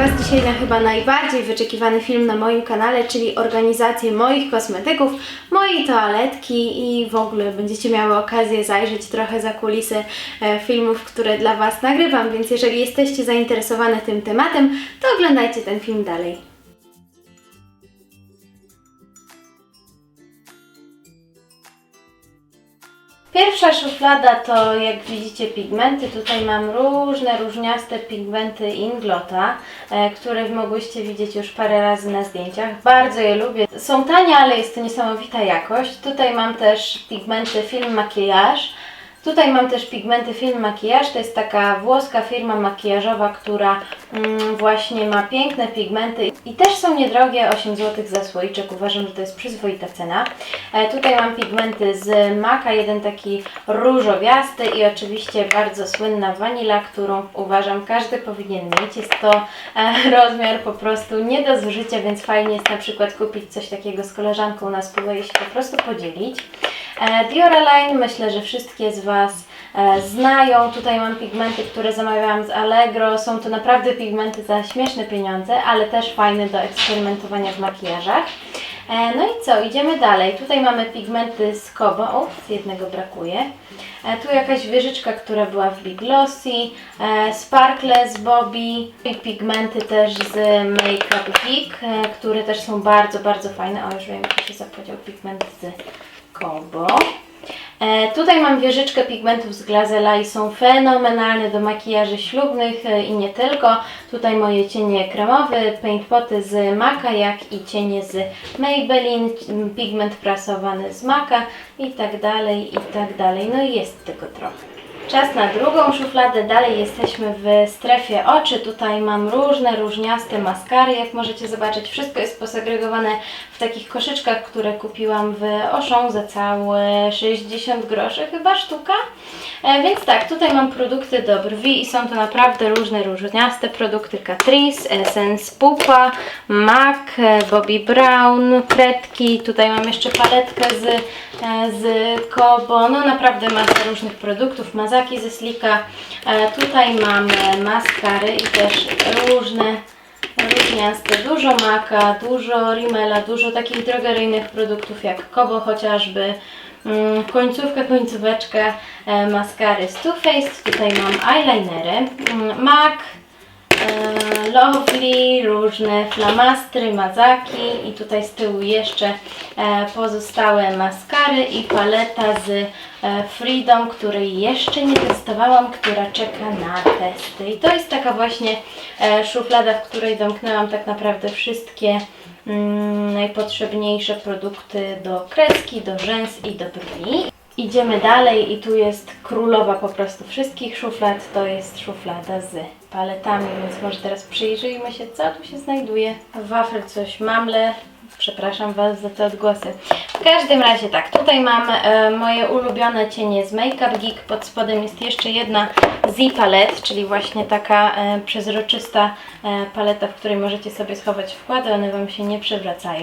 Was dzisiaj na chyba najbardziej wyczekiwany film na moim kanale, czyli organizację moich kosmetyków, mojej toaletki i w ogóle będziecie miały okazję zajrzeć trochę za kulisy e, filmów, które dla Was nagrywam, więc jeżeli jesteście zainteresowane tym tematem, to oglądajcie ten film dalej. Pierwsza szuflada to jak widzicie pigmenty. Tutaj mam różne, różniaste pigmenty Inglota, e, które mogłyście widzieć już parę razy na zdjęciach. Bardzo je lubię. Są tanie, ale jest to niesamowita jakość. Tutaj mam też pigmenty Film Maquillage. Tutaj mam też pigmenty Film Maquillage, to jest taka włoska firma makijażowa, która właśnie ma piękne pigmenty i też są niedrogie, 8 zł za słoiczek, uważam, że to jest przyzwoita cena. E, tutaj mam pigmenty z Maka, jeden taki różowiasty i oczywiście bardzo słynna wanila, którą uważam każdy powinien mieć. Jest to e, rozmiar po prostu nie do zużycia, więc fajnie jest na przykład kupić coś takiego z koleżanką na i się po prostu podzielić. E, Dioraline, myślę, że wszystkie z Was znają. Tutaj mam pigmenty, które zamawiałam z Allegro. Są to naprawdę pigmenty za śmieszne pieniądze, ale też fajne do eksperymentowania w makijażach. E, No i co, idziemy dalej. Tutaj mamy pigmenty z Kobo, z jednego brakuje. E, Tu jakaś wieżyczka, która była w Big Glossy, e, Sparkle z Bobby i pigmenty też z Makeup Geek, e, które też są bardzo, bardzo fajne. O, już wiem, jak się zapodział pigment z Kobo. E, tutaj mam wieżyczkę pigmentów z Glazela i są fenomenalne do makijaży ślubnych e, i nie tylko. Tutaj moje cienie kremowe, paint poty z Maka, jak i cienie z Maybelline, pigment prasowany z Maka i tak dalej, i tak dalej. No i jest tego trochę. Czas na drugą szufladę. Dalej jesteśmy w strefie oczy. Tutaj mam różne, różniaste maskary. Jak możecie zobaczyć, wszystko jest posegregowane w takich koszyczkach, które kupiłam w Auchan za całe 60 groszy chyba sztuka. E, więc tak, tutaj mam produkty do brwi i są to naprawdę różne, różniaste produkty Catrice, Essence Pupa, MAC, e, Bobbi Brown, kredki. Tutaj mam jeszcze paletkę z, z Kobo. No naprawdę masa różnych produktów. Mazaki ze Slika. E, Tutaj mamy maskary i też różne różniaste. Dużo Maka, dużo Rimmela, dużo takich drogeryjnych produktów jak Kobo chociażby. Mm, Końcówka, końcóweczka e, maskary z Too Faced. Tutaj mam eyelinery. Mm, MAC, e, Lovely, różne flamastry, mazaki i tutaj z tyłu jeszcze e, pozostałe maskary i paleta z e, Freedom, której jeszcze nie testowałam, która czeka na testy. I to jest taka właśnie szuflada, w której domknęłam tak naprawdę wszystkie mm, najpotrzebniejsze produkty do kreski, do rzęs i do brwi. Idziemy dalej i tu jest królowa po prostu wszystkich szuflad, to jest szuflada z paletami, więc może teraz przyjrzyjmy się, co tu się znajduje. Wafel coś mamle, przepraszam Was za te odgłosy. W każdym razie tak, tutaj mam e, moje ulubione cienie z Makeup Geek, pod spodem jest jeszcze jedna Z palet, czyli właśnie taka e, przezroczysta e, paleta, w której możecie sobie schować wkłady, one Wam się nie przewracają.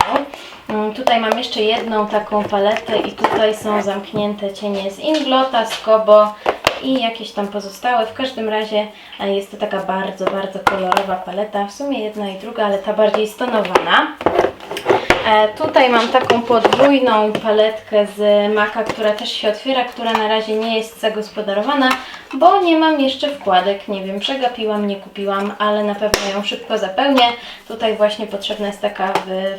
Mm, Tutaj mam jeszcze jedną taką paletę i tutaj są zamknięte cienie z Inglota, z Kobo i jakieś tam pozostałe. W każdym razie e, jest to taka bardzo, bardzo kolorowa paleta. W sumie jedna i druga, ale ta bardziej stonowana. E, tutaj mam taką podwójną paletkę z Maka, która też się otwiera, która na razie nie jest zagospodarowana, bo nie mam jeszcze wkładek. Nie wiem, przegapiłam, nie kupiłam, ale na pewno ją szybko zapełnię. Tutaj właśnie potrzebna jest taka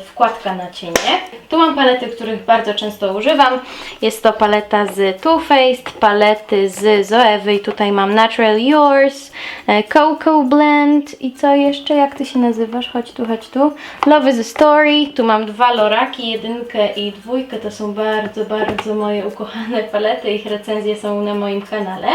wkładka na cienie. Tu mam palety, których bardzo często używam. Jest to paleta z Too Faced, palety z Zoewy i tutaj mam Natural Yours, e, Cocoa Blend i co jeszcze? Jak ty się nazywasz? Chodź tu, chodź tu. Love is a Story. Tu mam dwa loraki, jedynkę i dwójkę. To są bardzo, bardzo moje ukochane palety. Ich recenzje są na moim kanale.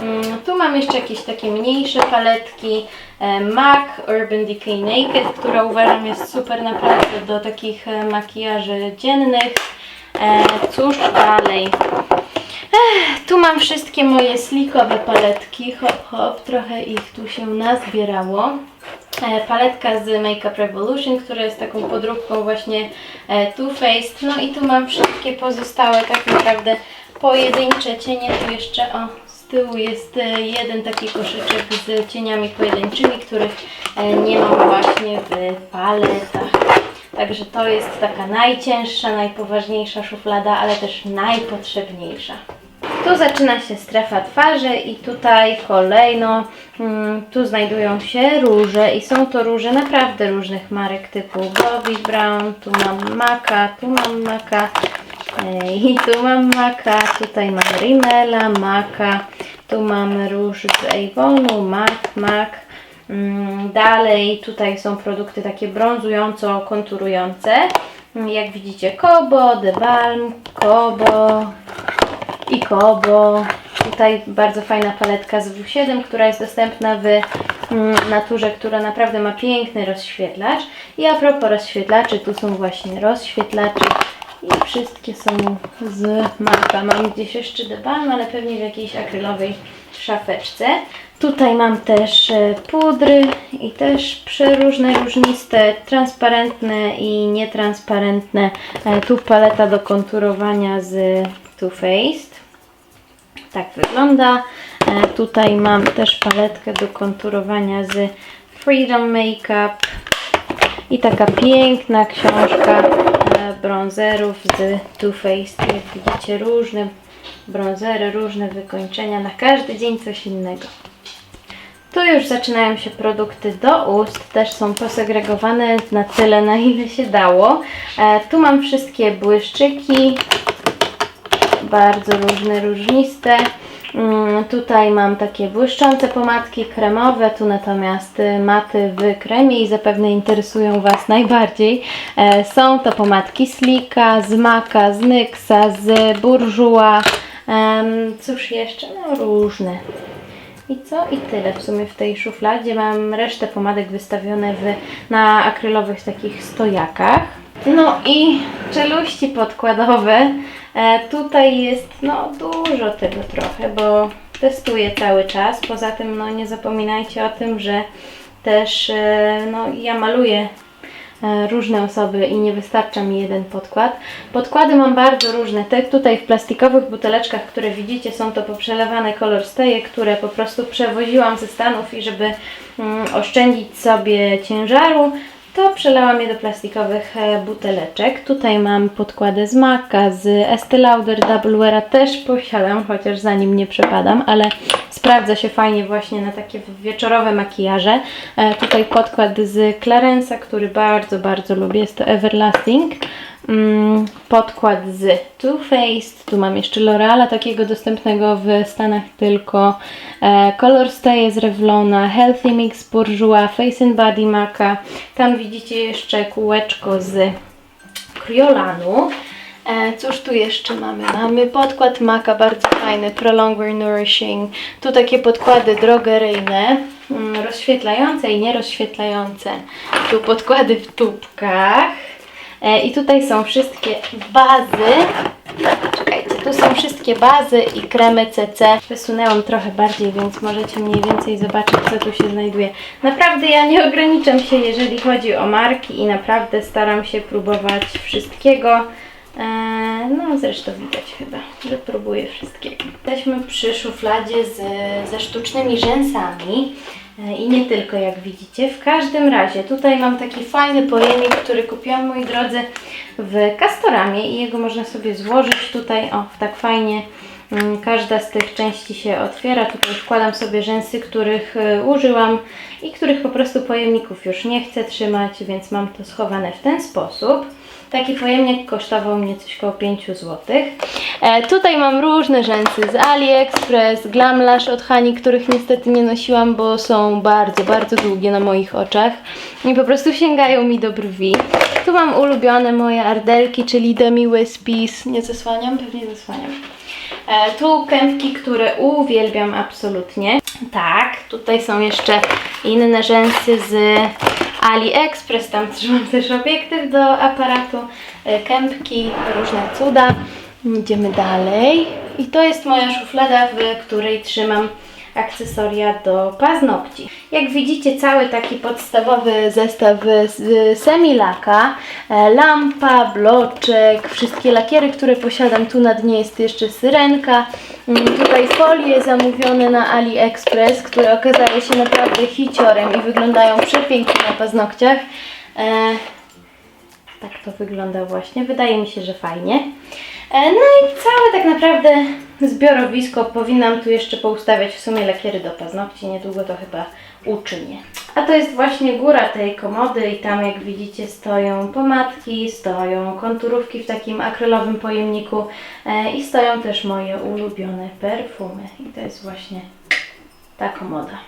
Mm, Tu mam jeszcze jakieś takie mniejsze paletki. E, MAC Urban Decay Naked, która uważam jest super naprawdę do takich e, makijaży dziennych. E, Cóż dalej? Tu mam wszystkie moje slikowe paletki. Hop, hop, trochę ich tu się nazbierało. E, Paletka z Makeup Revolution, która jest taką podróbką właśnie e, Too Faced. No i tu mam wszystkie pozostałe tak naprawdę pojedyncze cienie. Tu jeszcze o z tyłu jest e, jeden taki koszyczek z cieniami pojedynczymi, których nie mam właśnie w paletach. Także to jest taka najcięższa, najpoważniejsza szuflada, ale też najpotrzebniejsza. Tu zaczyna się strefa twarzy i tutaj kolejno mm, tu znajdują się róże i są to róże naprawdę różnych marek typu Bobbi Brown, tu mam Maka, tu mam Maka i tu mam Maka, tutaj mam Rimmela, Maka, tu mam róż z Avonu, MAC, MAC. Mm, Dalej tutaj są produkty takie brązująco konturujące. Mm, Jak widzicie Kobo, The Balm, Kobo, i Kobo. Tutaj bardzo fajna paletka z W7, która jest dostępna w mm, naturze, która naprawdę ma piękny rozświetlacz. I a propos rozświetlaczy, tu są właśnie rozświetlacze i wszystkie są z Maka. Mam gdzieś jeszcze The Balm, ale pewnie w jakiejś akrylowej szafeczce. Tutaj mam też e, pudry i też przeróżne, różniste, transparentne i nietransparentne. E, Tu paleta do konturowania z Too Faced. Tak wygląda. E, Tutaj mam też paletkę do konturowania z Freedom Makeup. I taka piękna książka e, bronzerów z Too Faced. Jak widzicie, różne bronzery, różne wykończenia. Na każdy dzień coś innego. Tu już zaczynają się produkty do ust, też są posegregowane na tyle, na ile się dało. E, tu mam wszystkie błyszczyki, bardzo różne, różniste. Mm, Tutaj mam takie błyszczące pomadki kremowe, tu natomiast y, maty w kremie i zapewne interesują Was najbardziej. E, Są to pomadki Slika, z Maka, z Nyxa, z Bourjois. Cóż jeszcze? No różne. I co? I tyle w sumie w tej szufladzie. Mam resztę pomadek wystawione w, na akrylowych takich stojakach. No i czeluści podkładowe. E, tutaj jest no dużo tego trochę, bo testuję cały czas. Poza tym no nie zapominajcie o tym, że też e, no ja maluję e, różne osoby i nie wystarcza mi jeden podkład. Podkłady mam bardzo różne. Te tutaj w plastikowych buteleczkach, które widzicie, są to poprzelewane kolor steje, które po prostu przewoziłam ze Stanów i żeby mm, oszczędzić sobie ciężaru, to przelałam je do plastikowych e, buteleczek. Tutaj mam podkłady z Maka, z Estee Lauder Double też posiadam, chociaż za nim nie przepadam, ale sprawdza się fajnie właśnie na takie wieczorowe makijaże. E, tutaj podkład z Clarence'a, który bardzo, bardzo lubię, jest to Everlasting. Mm, podkład z Too Faced, tu mam jeszcze L'Oreala, takiego dostępnego w Stanach tylko. E, Color Stay z Revlona, Healthy Mix Bourjois, Face and Body Maca. Tam widzicie jeszcze kółeczko z Criolanu. E, cóż tu jeszcze mamy? Mamy podkład Maca, bardzo fajny, Prolonger Nourishing. Tu takie podkłady drogeryjne, mm, rozświetlające i nierozświetlające. Tu podkłady w tubkach. E, I tutaj są wszystkie bazy. Czekajcie, tu są wszystkie bazy i kremy CC. Wysunęłam trochę bardziej, więc możecie mniej więcej zobaczyć, co tu się znajduje. Naprawdę ja nie ograniczam się, jeżeli chodzi o marki i naprawdę staram się próbować wszystkiego. E, No, zresztą widać chyba, że próbuję wszystkiego. Jesteśmy przy szufladzie z, ze sztucznymi rzęsami. E, I nie tylko, jak widzicie. W każdym razie, tutaj mam taki fajny pojemnik, który kupiłam, moi drodzy, w Castoramie i jego można sobie złożyć tutaj, o, tak fajnie. Mm, Każda z tych części się otwiera. Tutaj wkładam sobie rzęsy, których e, użyłam i których po prostu pojemników już nie chcę trzymać, więc mam to schowane w ten sposób. Taki pojemnik kosztował mnie coś koło 5 zł. E, tutaj mam różne rzęsy z AliExpress, Glam Lash od Hani, których niestety nie nosiłam, bo są bardzo, bardzo długie na moich oczach i po prostu sięgają mi do brwi. Tu mam ulubione moje ardelki, czyli Demi Wispies. Nie zasłaniam? Pewnie zasłaniam. E, tu kępki, które uwielbiam absolutnie. Tak, tutaj są jeszcze inne rzęsy z AliExpress, tam trzymam też obiektyw do aparatu, e, kępki, różne cuda. Idziemy dalej. I to jest moja szuflada, w której trzymam akcesoria do paznokci. Jak widzicie, cały taki podstawowy zestaw z semilaka, e, lampa, bloczek, wszystkie lakiery, które posiadam. Tu na dnie jest jeszcze syrenka. Mm, Tutaj folie zamówione na AliExpress, które okazały się naprawdę hiciorem i wyglądają przepięknie na paznokciach. E, tak to wygląda właśnie. Wydaje mi się, że fajnie. E, No i całe tak naprawdę zbiorowisko. Powinnam tu jeszcze poustawiać w sumie lakiery do paznokci. Niedługo to chyba uczynię. A to jest właśnie góra tej komody i tam jak widzicie stoją pomadki, stoją konturówki w takim akrylowym pojemniku e, i stoją też moje ulubione perfumy. I to jest właśnie ta komoda.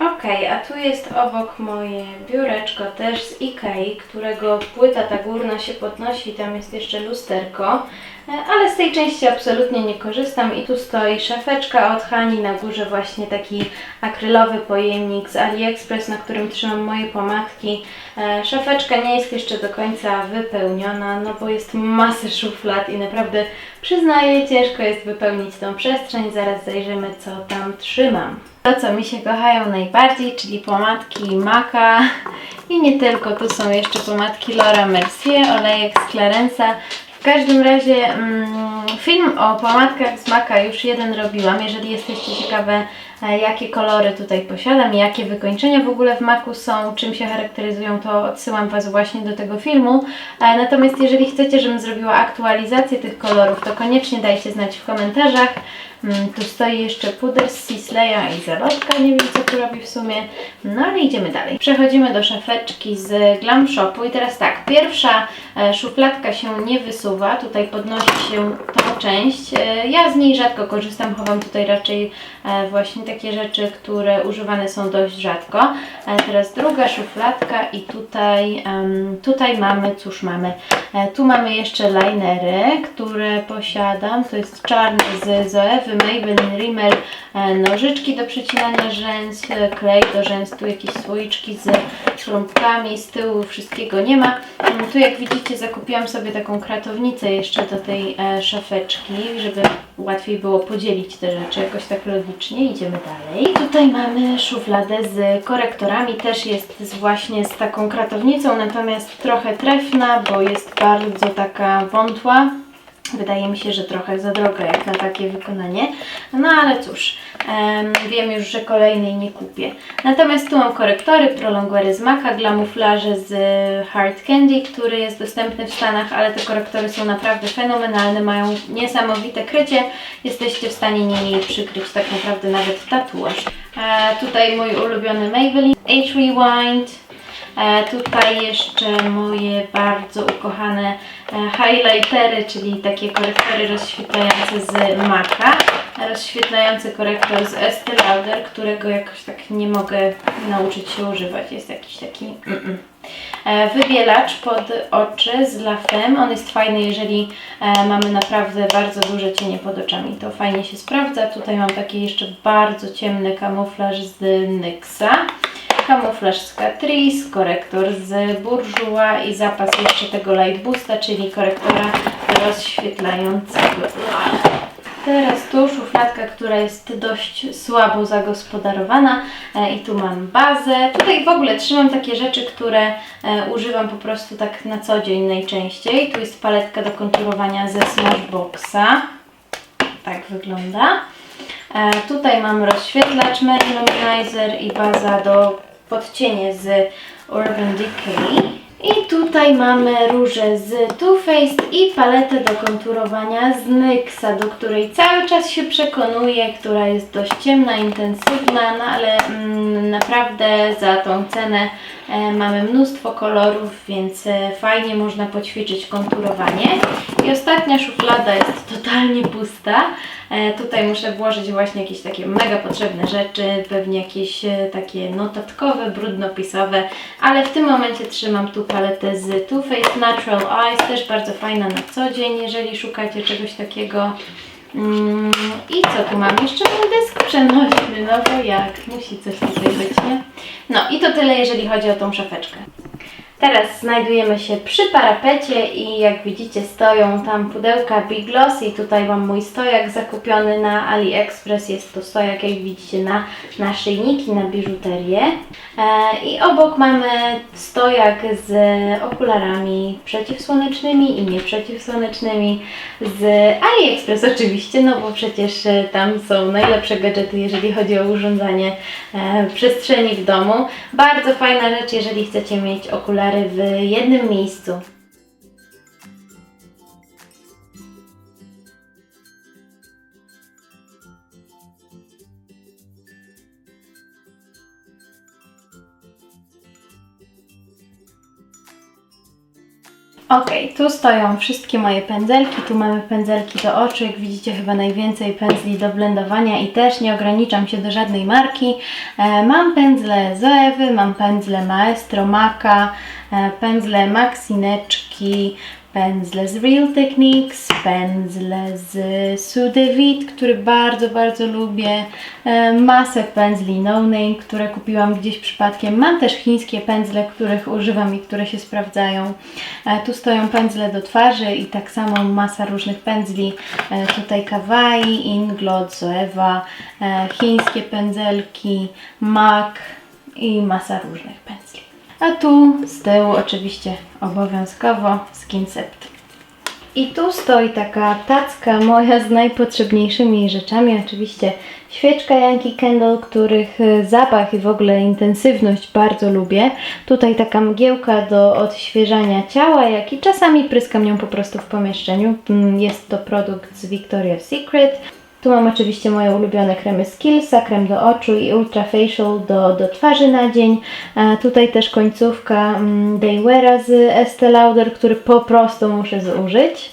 Okej, a tu jest obok moje biureczko też z Ikei, którego płyta ta górna się podnosi, tam jest jeszcze lusterko, e, ale z tej części absolutnie nie korzystam i tu stoi szafeczka od Hani, na górze właśnie taki akrylowy pojemnik z AliExpress, na którym trzymam moje pomadki. E, Szafeczka nie jest jeszcze do końca wypełniona, no bo jest masę szuflad i naprawdę przyznaję, ciężko jest wypełnić tą przestrzeń, zaraz zajrzymy co tam trzymam. To, co mi się kochają najbardziej, czyli pomadki Maka i nie tylko, tu są jeszcze pomadki Laura Mercier, olejek z Clarence'a. W każdym razie mm, film o pomadkach z Maka już jeden robiłam. Jeżeli jesteście ciekawe, e, jakie kolory tutaj posiadam i jakie wykończenia w ogóle w Maku są, czym się charakteryzują, to odsyłam Was właśnie do tego filmu. E, Natomiast jeżeli chcecie, żebym zrobiła aktualizację tych kolorów, to koniecznie dajcie znać w komentarzach. Mm, Tu stoi jeszcze puder z Sisleya i zalotka, nie wiem co tu robi w sumie. No ale idziemy dalej. Przechodzimy do szafeczki z Glam Shopu i teraz tak, pierwsza e, szufladka się nie wysuwa, tutaj podnosi się tą część. E, Ja z niej rzadko korzystam, chowam tutaj raczej e, właśnie takie rzeczy, które używane są dość rzadko. Teraz druga szufladka i tutaj, tutaj mamy, cóż mamy, Tu mamy jeszcze linery, które posiadam. To jest czarny z Zoewy, Maybelline Rimmel, e, nożyczki do przecinania rzęs, e, klej do rzęs, tu jakieś słoiczki z trąbkami, z tyłu wszystkiego nie ma. Mm, Tu jak widzicie zakupiłam sobie taką kratownicę jeszcze do tej e, szafeczki, żeby łatwiej było podzielić te rzeczy jakoś tak logicznie. Idziemy dalej. Tutaj mamy szufladę z korektorami, też jest z, właśnie z taką kratownicą, natomiast trochę trefna, bo jest bardzo taka wątła. Wydaje mi się, że trochę za droga jak na takie wykonanie. No ale cóż, em, wiem już, że kolejnej nie kupię. Natomiast tu mam korektory, prolonguery z Maca, glamuflarze z Hard Candy, który jest dostępny w Stanach, ale te korektory są naprawdę fenomenalne, mają niesamowite krycie. Jesteście w stanie nimi przykryć tak naprawdę nawet tatuaż. E, tutaj mój ulubiony Maybelline Age Rewind. E, tutaj jeszcze moje bardzo ukochane e, highlightery, czyli takie korektory rozświetlające z Maca. Rozświetlający korektor z Estee Lauder, którego jakoś tak nie mogę nauczyć się używać. Jest jakiś taki... Mm-mm. E, Wybielacz pod oczy z La Femme. On jest fajny, jeżeli mamy naprawdę bardzo duże cienie pod oczami. To fajnie się sprawdza. Tutaj mam taki jeszcze bardzo ciemny kamuflaż z NYXa. Kamuflaż z Catrice, korektor z Bourjois i zapas jeszcze tego Light Boosta, czyli korektora rozświetlającego. Teraz tu szufladka, która jest dość słabo zagospodarowana e, i tu mam bazę. Tutaj w ogóle trzymam takie rzeczy, które e, używam po prostu tak na co dzień najczęściej. Tu jest paletka do konturowania ze Smashboxa. Tak wygląda. E, tutaj mam rozświetlacz Luminizer i baza do podcienie z Urban Decay. I tutaj mamy róże z Too Faced i paletę do konturowania z NYXa, do której cały czas się przekonuję, która jest dość ciemna, intensywna, no ale mm, naprawdę za tą cenę mamy mnóstwo kolorów, więc e, fajnie można poćwiczyć konturowanie. I ostatnia szuflada jest totalnie pusta. E, tutaj muszę włożyć właśnie jakieś takie mega potrzebne rzeczy, pewnie jakieś e, takie notatkowe, brudnopisowe, ale w tym momencie trzymam tu paletę z Too Faced Natural Eyes, też bardzo fajna na co dzień, jeżeli szukacie czegoś takiego. Mm, I co tu mam? Jeszcze mam dysk przenośny, no bo jak? Musi coś tutaj być, nie? No i to tyle, jeżeli chodzi o tą szafeczkę. Teraz znajdujemy się przy parapecie i jak widzicie stoją tam pudełka Big Loss i tutaj mam mój stojak zakupiony na AliExpress. Jest to stojak jak widzicie na naszyjniki, na biżuterię. E, I obok mamy stojak z okularami przeciwsłonecznymi i nieprzeciwsłonecznymi z AliExpress oczywiście, no bo przecież e, tam są najlepsze gadżety, jeżeli chodzi o urządzanie e, przestrzeni w domu. Bardzo fajna rzecz, jeżeli chcecie mieć okulary w jednym miejscu. Ok, tu stoją wszystkie moje pędzelki. Tu mamy pędzelki do oczu, jak widzicie chyba najwięcej pędzli do blendowania i też nie ograniczam się do żadnej marki. E, mam pędzle Zoewy, mam pędzle Maestro Maka, e, pędzle Maxineczki, pędzle z Real Techniques, pędzle z Sudevit, który bardzo, bardzo lubię, e, masę pędzli No Name, które kupiłam gdzieś przypadkiem. Mam też chińskie pędzle, których używam i które się sprawdzają. E, Tu stoją pędzle do twarzy i tak samo masa różnych pędzli. E, Tutaj Kawaii, Inglot, Zoewa, e, chińskie pędzelki, MAC i masa różnych pędzli. A tu z tyłu oczywiście obowiązkowo Skincept. I tu stoi taka tacka moja z najpotrzebniejszymi rzeczami. Oczywiście świeczka Yankee Candle, których e, zapach i w ogóle intensywność bardzo lubię. Tutaj taka mgiełka do odświeżania ciała, jak i czasami pryskam nią po prostu w pomieszczeniu. Mm, Jest to produkt z Victoria's Secret. Tu mam oczywiście moje ulubione kremy Skillsa, krem do oczu i Ultra Facial do, do twarzy na dzień. A tutaj też końcówka mm, Dayweara z Estee Lauder, który po prostu muszę zużyć.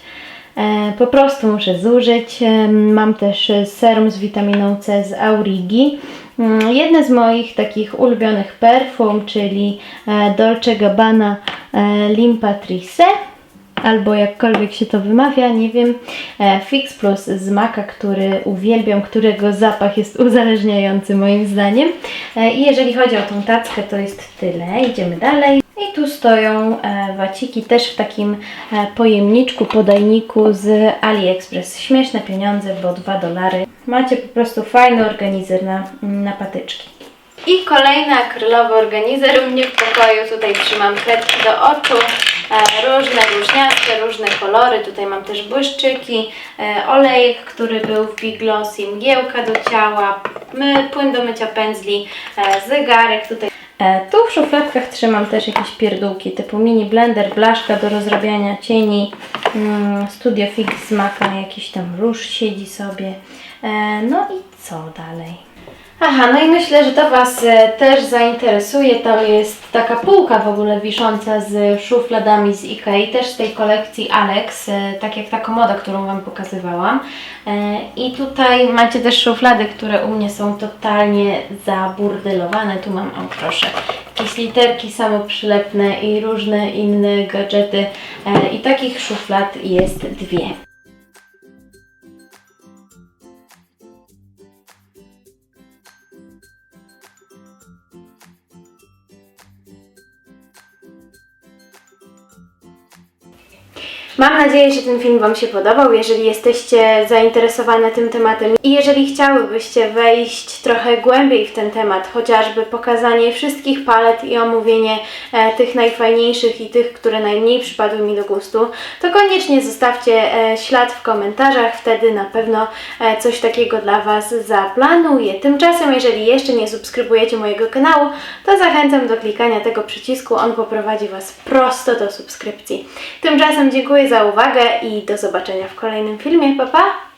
E, po prostu muszę zużyć. E, Mam też e, serum z witaminą C z Aurigi. Mm, Jedne z moich takich ulubionych perfum, czyli e, Dolce Gabbana e, L'Impatrice albo jakkolwiek się to wymawia, nie wiem, e, Fix Plus z Maka, który uwielbiam, którego zapach jest uzależniający moim zdaniem. E, I jeżeli chodzi o tą tackę, to jest tyle. Idziemy dalej. I tu stoją e, waciki też w takim pojemniczku, podajniku z AliExpress. Śmieszne pieniądze, bo 2 dolary. Macie po prostu fajny organizer na, na patyczki. I kolejny akrylowy organizer u mnie w pokoju. Tutaj trzymam kredki do oczu, różne różniaste, różne kolory. Tutaj mam też błyszczyki, e, olejek, który był w Big Glossy, mgiełka do ciała, płyn do mycia pędzli, e, zegarek tutaj. E, tu w szufladkach trzymam też jakieś pierdółki typu mini blender, blaszka do rozrabiania cieni, mm, Studio Fix z jakiś tam róż siedzi sobie. E, no i co dalej? Aha, no i myślę, że to Was e, też zainteresuje. Tam jest taka półka w ogóle wisząca z szufladami z Ikei, też z tej kolekcji Alex, e, tak jak ta komoda, którą Wam pokazywałam. E, I tutaj macie też szuflady, które u mnie są totalnie zaburdelowane. Tu mam, o proszę, jakieś literki samoprzylepne i różne inne gadżety. I takich szuflad jest dwie. Mam nadzieję, że ten film Wam się podobał. Jeżeli jesteście zainteresowane tym tematem i jeżeli chciałybyście wejść trochę głębiej w ten temat, chociażby pokazanie wszystkich palet i omówienie e, tych najfajniejszych i tych, które najmniej przypadły mi do gustu, to koniecznie zostawcie e, ślad w komentarzach. Wtedy na pewno e, coś takiego dla Was zaplanuję. Tymczasem, jeżeli jeszcze nie subskrybujecie mojego kanału, to zachęcam do klikania tego przycisku. On poprowadzi Was prosto do subskrypcji. Tymczasem dziękuję za uwagę i do zobaczenia w kolejnym filmie. Pa, pa!